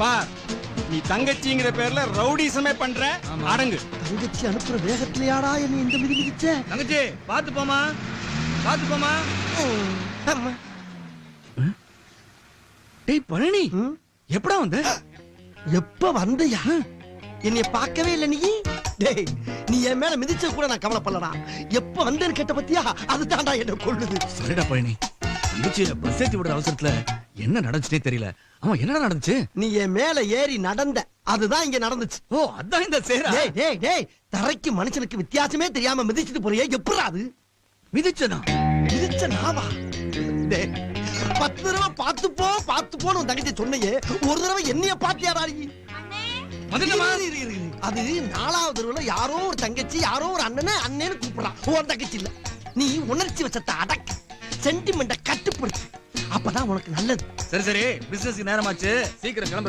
பார் நீ தங்கச்சிங்கிற பேர்ல ரவுடிசமே பண்ற அடங்கு. தங்கச்சி அனுப்புற வேகத்திலேயாடா என்ன இந்த மிதி மிதிச்ச. தங்கச்சி பாத்து போமா பாத்து போமா. டேய் பழனி? எப்படா வந்த? எப்ப வந்தயா? என்னைய பார்க்கவே இல்ல நீ. டேய் நீ என் மேல மிதிச்ச கூட நான் கவலைப்படலடா. எப்ப வந்தேன்னு கேட்ட பத்தியா? அதுதான்டா என்ன கொள்ளுது சரிடா பழனி. தங்கச்சி பஸ் ஏத்தி விடுற அவசரத்துல என்ன நடந்துச்சுனே தெரியல. அவன் என்னடா நடந்துச்சு? நீ என் மேல ஏறி நடந்த. அதுதான் இங்க நடந்துச்சு. ஓ அதான் இந்த சேரா? டேய் டேய் டேய் தரைக்கு மனுஷனுக்கு வித்தியாசமே தெரியாம மிதிச்சிட்டு போறியே எப்படா அது? மிதிச்சனா? மிதிச்ச நாவா டேய் பத்து தடவை பார்த்து போ பார்த்து போன்னு உன் தங்கச்சி சொன்னையே ஒரு தடவை என்னைய இரு. அது நாலாவது தடவை யாரோ ஒரு தங்கச்சி யாரோ ஒரு அண்ணனை அண்ணன்னு கூப்பிடுறான் உன் தங்கச்சி இல்ல. நீ உணர்ச்சி வச்சத்தை அடக்கு. சென்டிமெண்ட கட்டுப்படுத்து. அப்பதான் உனக்கு நல்லது. சரி சரி. பிசினஸ்க்கு நேரமாச்சு. சீக்கிரம் கிளம்புற